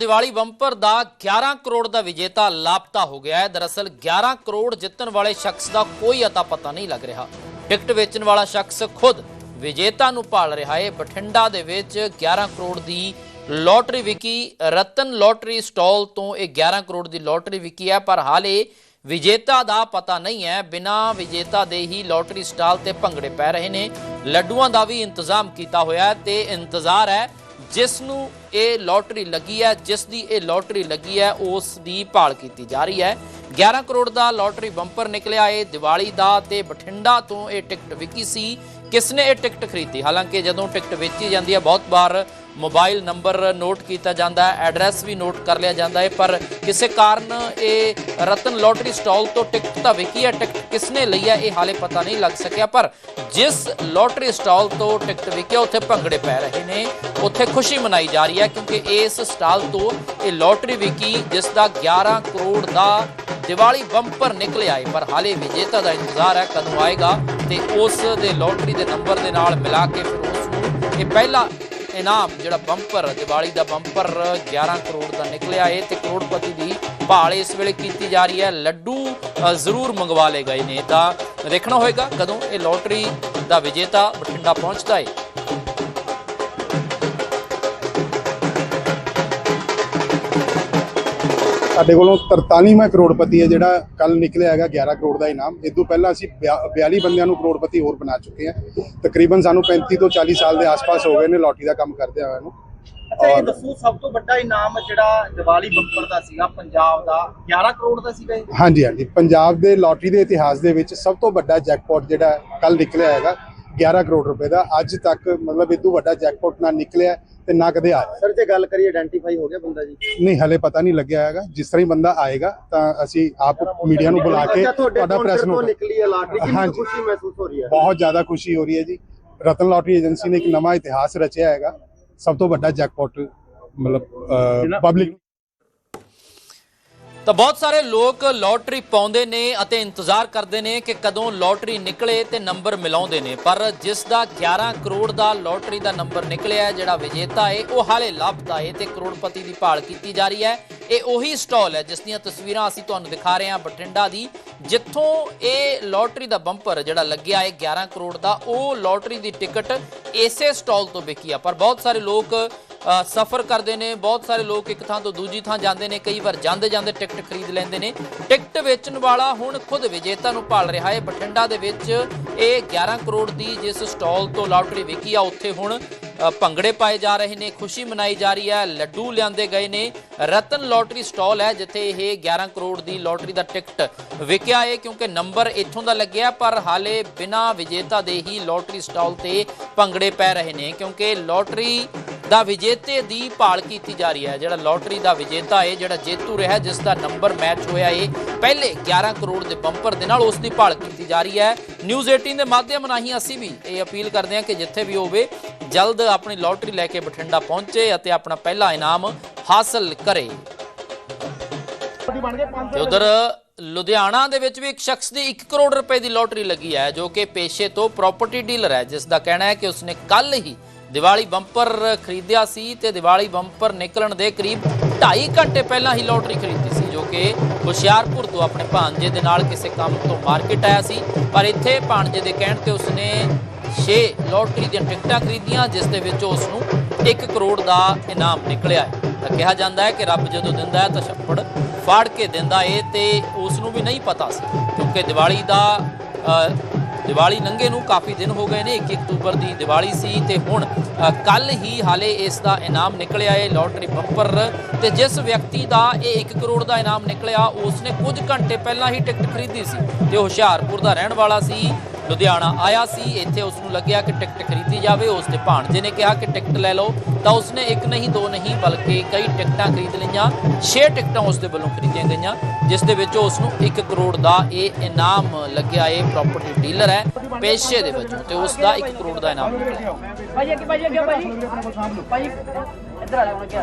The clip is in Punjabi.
ਦੀਵਾਲੀ ਬੰਪਰ ਦਾ 11 ਕਰੋੜ ਦਾ ਵਿਜੇਤਾ ਲਾਪਤਾ ਹੋ ਗਿਆ ਹੈ। ਦਰਅਸਲ 11 ਕਰੋੜ ਜਿੱਤਣ ਵਾਲੇ ਸ਼ਖਸ ਦਾ ਕੋਈ ਅਤਾ ਪਤਾ ਨਹੀਂ ਲੱਗ ਰਿਹਾ। ਟਿਕਟ ਵੇਚਣ ਵਾਲਾ ਸ਼ਖਸ ਖੁਦ ਵਿਜੇਤਾ ਨੂੰ ਭਾਲ ਰਿਹਾ ਹੈ। ਬਠਿੰਡਾ ਦੇ ਵਿੱਚ 11 ਕਰੋੜ ਦੀ ਲੋਟਰੀ ਵਿਕੀ, ਰਤਨ ਲੋਟਰੀ ਸਟਾਲ ਤੋਂ ਇਹ 11 ਕਰੋੜ ਦੀ ਲੋਟਰੀ ਵਿਕੀ ਹੈ, ਪਰ ਹਾਲੇ ਵਿਜੇਤਾ ਦਾ ਪਤਾ ਨਹੀਂ ਹੈ। ਬਿਨਾ ਵਿਜੇਤਾ ਦੇ ਹੀ ਲੋਟਰੀ ਸਟਾਲ ਤੇ ਭੰਗੜੇ ਪੈ ਰਹੇ ਨੇ। ਲੱਡੂਆਂ ਦਾ ਵੀ ਇੰਤਜ਼ਾਮ ਕੀਤਾ ਹੋਇਆ ਤੇ ਇੰਤਜ਼ਾਰ ਹੈ ਜਿਸ ਨੂੰ ਇਹ ਲੋਟਰੀ ਲੱਗੀ ਹੈ ਜਿਸ ਦੀ ਇਹ ਲੋਟਰੀ ਲੱਗੀ ਹੈ ਉਸ ਦੀ ਭਾਲ ਕੀਤੀ ਜਾ ਰਹੀ ਹੈ। 11 ਕਰੋੜ ਦਾ ਲੋਟਰੀ ਬੰਪਰ ਨਿਕਲਿਆ ਇਹ ਦੀਵਾਲੀ ਦਾ ਤੇ ਬਠਿੰਡਾ ਤੋਂ ਇਹ ਟਿਕਟ ਵਿਕੀ ਸੀ। ਕਿਸ ਨੇ ਇਹ ਟਿਕਟ ਖਰੀਦੀ? ਹਾਲਾਂਕਿ ਜਦੋਂ ਟਿਕਟ ਵੇਚੀ ਜਾਂਦੀ ਹੈ, ਬਹੁਤ ਵਾਰ ਮੋਬਾਈਲ ਨੰਬਰ ਨੋਟ ਕੀਤਾ ਜਾਂਦਾ ਹੈ, ਐਡਰੈਸ ਵੀ ਨੋਟ ਕਰ ਲਿਆ ਜਾਂਦਾ ਹੈ, ਪਰ ਕਿਸੇ ਕਾਰਨ ਇਹ ਰਤਨ ਲੋਟਰੀ ਸਟਾਲ ਤੋਂ ਟਿਕਟ ਤਾਂ ਵਿਕੀ ਹੈ, ਟਿਕਟ ਕਿਸਨੇ ਲਈ ਹੈ, ਇਹ ਹਾਲੇ ਪਤਾ ਨਹੀਂ ਲੱਗ ਸਕਿਆ, ਪਰ ਜਿਸ ਲੋਟਰੀ ਸਟਾਲ ਤੋਂ ਟਿਕਟ ਵਿਕੀ ਉੱਥੇ ਭੰਗੜੇ ਪੈ ਰਹੇ ਨੇ, ਉੱਥੇ ਖੁਸ਼ੀ ਮਨਾਈ ਜਾ ਰਹੀ ਹੈ, ਕਿਉਂਕਿ ਇਸ ਸਟਾਲ ਤੋਂ ਇਹ ਲੋਟਰੀ ਵਿਕੀ, ਜਿਸ ਦਾ 11 ਕਰੋੜ ਦਾ ਦੀਵਾਲੀ ਬੰਪਰ ਨਿਕਲਿਆ ਹੈ, ਪਰ ਹਾਲੇ ਵਿਜੇਤਾ ਦਾ ਇੰਤਜ਼ਾਰ ਹੈ ਕਦੋਂ ਆਏਗਾ, ਤੇ ਉਸ ਦੇ ਲੋਟਰੀ ਦੇ ਨੰਬਰ ਦੇ ਨਾਲ ਮਿਲਾ ਕੇ ਫਿਰ ਉਸ ਨੂੰ ਇਹ ਪਹਿਲਾ ਇਨਾਮ, ਜਿਹੜਾ ਬੰਪਰ ਦੀਵਾਲੀ ਦਾ ਬੰਪਰ 11 ਕਰੋੜ ਦਾ ਨਿਕਲਿਆ ਏ ਤੇ ਕਰੋੜਪਤੀ ਦੀ ਭਾਲ ਇਸ ਵੇਲੇ ਕੀਤੀ ਜਾ ਰਹੀ ਹੈ। ਲੱਡੂ ਜ਼ਰੂਰ ਮੰਗਵਾ ਲਏ ਗਏ ਨੇ। ਤਾਂ ਦੇਖਣਾ ਹੋਏਗਾ ਕਦੋਂ ਇਹ ਲੋਟਰੀ ਦਾ ਵਿਜੇਤਾ ਬਠਿੰਡਾ ਪਹੁੰਚਦਾ ਏ। ਸਾਡੇ ਕੋਲੋਂ 43ਵਾਂ ਕਰੋੜਪਤੀ ਹੈ ਜਿਹੜਾ ਕੱਲ ਨਿਕਲਿਆ ਹੈਗਾ 11 ਕਰੋੜ ਦਾ ਇਨਾਮ। ਇਸ ਤੋਂ ਪਹਿਲਾਂ ਅਸੀਂ 42 ਬੰਦਿਆਂ ਨੂੰ ਕਰੋੜਪਤੀ ਹੋਰ ਬਣਾ ਚੁੱਕੇ ਹਾਂ। ਤਕਰੀਬਨ ਸਾਨੂੰ 35 ਤੋਂ 40 ਸਾਲ ਦੇ ਆਸ-ਪਾਸ ਹੋ ਗਏ ਨੇ ਲੋਟਰੀ ਦਾ ਕੰਮ ਕਰਦੇ ਹੋਏ ਨੂੰ। ਅੱਛਾ ਇਹ ਦੱਸੋ ਸਭ ਤੋਂ ਵੱਡਾ ਇਨਾਮ ਜਿਹੜਾ ਦੀਵਾਲੀ ਬੰਪਰ ਦਾ ਸੀਗਾ ਪੰਜਾਬ ਦਾ 11 ਕਰੋੜ ਦਾ ਸੀਗਾ ਹਾਂਜੀ ਹਾਂਜੀ। ਪੰਜਾਬ ਦੇ ਲੋਟਰੀ ਦੇ ਇਤਿਹਾਸ ਦੇ ਵਿੱਚ ਸਭ ਤੋਂ ਵੱਡਾ ਜੈਕਪਾਟ ਜਿਹੜਾ ਕੱਲ ਨਿਕਲਿਆ ਹੈਗਾ 11 ਕਰੋੜ ਰੁਪਏ ਦਾ ਅੱਜ ਤੱਕ ਮਤਲਬ ਇਦੋਂ ਵੱਡਾ ਜੈਕਪਾਟ ਨਾ ਨਿਕਲਿਆ ਤੇ ਨਾ ਕਦੇ ਆਇਆ। ਸਰ ਜੇ ਗੱਲ ਕਰੀਏ ਆਇਡੈਂਟੀਫਾਈ ਹੋ ਗਿਆ ਬੰਦਾ ਜੀ? ਨਹੀਂ ਹਲੇ ਪਤਾ ਨਹੀਂ ਲੱਗਿਆ ਹੈਗਾ। ਜਿਸ ਤਰ੍ਹਾਂ ਹੀ ਬੰਦਾ ਆਏਗਾ ਤਾਂ ਅਸੀਂ ਆਪ ਮੀਡੀਆ ਨੂੰ ਬੁਲਾ ਕੇ ਤੁਹਾਡਾ ਪ੍ਰੈਸ ਨੋਟ ਨਿਕਲੀ ਹੈ ਲਾਟਰੀ ਕਿੰਨੀ। ਖੁਸ਼ੀ ਮਹਿਸੂਸ ਹੋ ਰਹੀ ਹੈ? ਬਹੁਤ ਜ਼ਿਆਦਾ ਖੁਸ਼ੀ ਹੋ ਰਹੀ ਹੈ ਜੀ। ਰਤਨ ਲਾਟਰੀ ਏਜੰਸੀ ਨੇ ਇੱਕ ਨਵਾਂ ਇਤਿਹਾਸ ਰਚਿਆ ਹੈਗਾ। ਸਭ ਤੋਂ ਵੱਡਾ ਜੈਕਪਾਟ ਮਤਲਬ ਪਬਲਿਕ ਤਾਂ ਬਹੁਤ ਸਾਰੇ ਲੋਕ ਲੋਟਰੀ ਪਾਉਂਦੇ ਨੇ ਅਤੇ ਇੰਤਜ਼ਾਰ ਕਰਦੇ ਨੇ ਕਿ ਕਦੋਂ ਲੋਟਰੀ ਨਿਕਲੇ ਤੇ ਨੰਬਰ ਮਿਲਾਉਂਦੇ ਨੇ। ਪਰ ਜਿਸ ਦਾ 11 ਕਰੋੜ ਦਾ ਲੋਟਰੀ ਦਾ ਨੰਬਰ ਨਿਕਲਿਆ ਜਿਹੜਾ ਵਿਜੇਤਾ ਹੈ, ਉਹ ਹਾਲੇ ਲਾਪਤਾ ਹੈ ਤੇ ਕਰੋੜਪਤੀ ਦੀ ਭਾਲ ਕੀਤੀ ਜਾ ਰਹੀ ਹੈ। ਇਹ ਉਹੀ ਸਟਾਲ ਹੈ ਜਿਸ ਦੀਆਂ ਤਸਵੀਰਾਂ ਅਸੀਂ ਤੁਹਾਨੂੰ ਦਿਖਾ ਰਹੇ ਹਾਂ ਬਠਿੰਡਾ ਦੀ, ਜਿੱਥੋਂ ਇਹ ਲੋਟਰੀ ਦਾ ਬੰਪਰ ਜਿਹੜਾ ਲੱਗਿਆ ਹੈ 11 ਕਰੋੜ ਦਾ, ਉਹ ਲੋਟਰੀ ਦੀ ਟਿਕਟ ਇਸੇ ਸਟਾਲ ਤੋਂ ਵਿਕੀ ਆ। ਪਰ ਬਹੁਤ ਸਾਰੇ ਲੋਕ ਸਫ਼ਰ ਕਰਦੇ ਨੇ, ਬਹੁਤ ਸਾਰੇ ਲੋਕ ਇੱਕ ਥਾਂ ਤੋਂ ਦੂਜੀ ਥਾਂ ਜਾਂਦੇ ਨੇ, ਕਈ ਵਾਰ ਜਾਂਦੇ ਜਾਂਦੇ ਟਿਕਟ ਖਰੀਦ ਲੈਂਦੇ ਨੇ। ਟਿਕਟ ਵੇਚਣ ਵਾਲਾ ਹੁਣ ਖੁਦ ਵਿਜੇਤਾ ਨੂੰ ਭਾਲ ਰਿਹਾ ਹੈ। ਬਠਿੰਡਾ ਦੇ ਵਿੱਚ ਇਹ 11 ਕਰੋੜ ਦੀ ਜਿਸ ਸਟਾਲ ਤੋਂ ਲਾਟਰੀ ਵਿਕੀ ਆ, ਉੱਥੇ ਹੁਣ ਭੰਗੜੇ ਪਾਏ ਜਾ ਰਹੇ ਨੇ, ਖੁਸ਼ੀ ਮਨਾਈ ਜਾ ਰਹੀ ਹੈ, ਲੱਡੂ ਲਿਆਂਦੇ ਗਏ ਨੇ। ਰਤਨ ਲੋਟਰੀ ਸਟਾਲ ਹੈ, ਜਿੱਥੇ ਇਹ 11 ਕਰੋੜ ਦੀ ਲੋਟਰੀ ਦਾ ਟਿਕਟ ਵਿਕਿਆ ਹੈ, ਕਿਉਂਕਿ ਨੰਬਰ ਇੱਥੋਂ ਦਾ ਲੱਗਿਆ, ਪਰ ਹਾਲੇ ਬਿਨਾ ਵਿਜੇਤਾ ਦੇ ਹੀ ਲੋਟਰੀ ਸਟਾਲ ਤੇ ਭੰਗੜੇ ਪੈ ਰਹੇ ਨੇ, ਕਿਉਂਕਿ ਲੋਟਰੀ ਦਾ ਵਿਜੇਤੇ ਦੀ ਭਾਲ ਕੀਤੀ ਜਾ ਰਹੀ ਹੈ। ਜਿਹੜਾ ਲੋਟਰੀ ਦਾ ਵਿਜੇਤਾ ਹੈ, ਜਿਹੜਾ ਜੇਤੂ ਰਿਹਾ ਜਿਸ ਦਾ ਨੰਬਰ ਮੈਚ ਹੋਇਆ ਹੈ ਪਹਿਲੇ 11 ਕਰੋੜ ਦੇ ਬੰਪਰ ਦੇ ਨਾਲ ਉਸ ਦੀ ਭਾਲ ਕੀਤੀ ਜਾ ਰਹੀ ਹੈ। ਨਿਊਜ਼ 18 ਦੇ ਮਾਧਿਅਮ ਰਾਹੀਂ ਅਸੀਂ ਵੀ ਇਹ ਅਪੀਲ ਕਰਦੇ ਹਾਂ ਕਿ ਜਿੱਥੇ ਵੀ ਹੋਵੇ, ਜਲਦ ਆਪਣੀ ਲੋਟਰੀ ਲੈ ਕੇ ਬਠਿੰਡਾ ਪਹੁੰਚੇ ਅਤੇ ਆਪਣਾ ਪਹਿਲਾ ਇਨਾਮ ਹਾਸਲ ਕਰੇ। ਤੇ ਉਧਰ ਲੁਧਿਆਣਾ ਦੇ ਵਿੱਚ ਵੀ ਇੱਕ ਸ਼ਖਸ ਦੀ 1 ਕਰੋੜ ਰੁਪਏ ਦੀ ਲੋਟਰੀ ਲੱਗੀ ਹੈ, ਜੋ ਕਿ ਪੇਸ਼ੇ ਤੋਂ ਪ੍ਰਾਪਰਟੀ ਡੀਲਰ ਹੈ ਜਿਸ ਦਾ ਕਹਿਣਾ ਹੈ ਕਿ ਉਸਨੇ ਕੱਲ ਹੀ ਦੀਵਾਲੀ ਬੰਪਰ ਖਰੀਦਿਆ ਸੀ ਤੇ ਦੀਵਾਲੀ ਬੰਪਰ ਨਿਕਲਣ ਦੇ ਕਰੀਬ 2.5 ਘੰਟੇ ਪਹਿਲਾਂ ਹੀ ਲੋਟਰੀ ਖਰੀਦੀ ਸੀ, ਜੋ ਕਿ ਹੁਸ਼ਿਆਰਪੁਰ ਤੋਂ ਆਪਣੇ ਭਾਂਜੇ ਦੇ ਨਾਲ ਕਿਸੇ ਕੰਮ ਤੋਂ ਮਾਰਕੀਟ ਆਇਆ ਸੀ। ਪਰ ਇੱਥੇ ਭਾਂਜੇ ਦੇ ਕਹਿਣ ਤੇ ਉਸਨੇ 6 ਲੋਟਰੀ ਦੀਆਂ ਟਿਕਟਾਂ ਖਰੀਦੀਆਂ, ਜਿਸ ਦੇ ਵਿੱਚ ਉਸ ਨੂੰ 1 ਕਰੋੜ ਦਾ ਇਨਾਮ ਨਿਕਲਿਆ ਹੈ। ਤਾਂ ਕਿਹਾ ਜਾਂਦਾ ਹੈ ਕਿ ਰੱਬ ਜਦੋਂ ਦਿੰਦਾ ਹੈ ਤਾਂ ਛੱਪੜ ਫਾੜ ਕੇ ਦਿੰਦਾ ਏ ਤੇ ਉਸ ਨੂੰ ਵੀ ਨਹੀਂ ਪਤਾ ਸੀ, ਕਿਉਂਕਿ ਦੀਵਾਲੀ ਦਾ ਦੀਵਾਲੀ ਲੰਘੇ ਨੂੰ ਕਾਫੀ ਦਿਨ ਹੋ ਗਏ ਨੇ। 21 ਅਕਤੂਬਰ ਦੀ ਦੀਵਾਲੀ ਸੀ ਤੇ ਹੁਣ ਕੱਲ ਹੀ ਹਾਲੇ ਇਸ ਦਾ ਇਨਾਮ ਨਿਕਲਿਆ ਏ ਲੋਟਰੀ ਬੰਪਰ ਤੇ ਜਿਸ ਵਿਅਕਤੀ ਦਾ ਇਹ 1 ਕਰੋੜ ਦਾ ਇਨਾਮ ਨਿਕਲਿਆ ਉਸ ਨੇ ਕੁਝ ਘੰਟੇ ਪਹਿਲਾਂ ਹੀ ਟਿਕਟ ਖਰੀਦੀ ਸੀ ਤੇ ਉਹ ਹੁਸ਼ਿਆਰਪੁਰ ਦਾ ਰਹਿਣ ਵਾਲਾ ਸੀ। ਲੁਧਿਆਣਾ ਆਇਆ ਸੀ, ਇੱਥੇ ਉਸ ਨੂੰ ਲੱਗਿਆ ਕਿ ਟਿਕਟ ਖਰੀਦੀ ਜਾਵੇ। ਉਸ ਦੇ ਭਾਣਜੇ ਨੇ ਕਿਹਾ ਕਿ ਟਿਕਟ ਲੈ ਲਓ। ਤਾਂ ਉਸਨੇ ਇੱਕ ਨਹੀਂ, ਦੋ ਨਹੀਂ, ਬਲਕਿ ਕਈ ਟਿਕਟਾਂ ਖਰੀਦ ਲਈਆਂ। 6 ਟਿਕਟਾਂ ਉਸ ਦੇ ਵੱਲੋਂ ਖਰੀਦੀਆਂ ਗਈਆਂ, ਜਿਸ ਦੇ ਵਿੱਚ ਉਸ ਨੂੰ 1 ਕਰੋੜ ਦਾ ਇਹ ਇਨਾਮ ਲੱਗਿਆ। ਇਹ ਪ੍ਰਾਪਰਟੀ ਡੀਲਰ ਹੈ, ਪੇਸ਼ੇ ਦੇ ਵਜੋਂ ਤੇ ਉਸ ਦਾ 1 ਕਰੋੜ ਦਾ ਇਨਾਮ ਨਿਕਲਿਆ ਭਾਈ ਅੱਗੇ ਭਾਈ ਅੱਗੇ, ਭਾਈ। ਭਾਈ, ਇੱਧਰ ਆ ਲੈ ਹੁਣ ਅੱਗੇ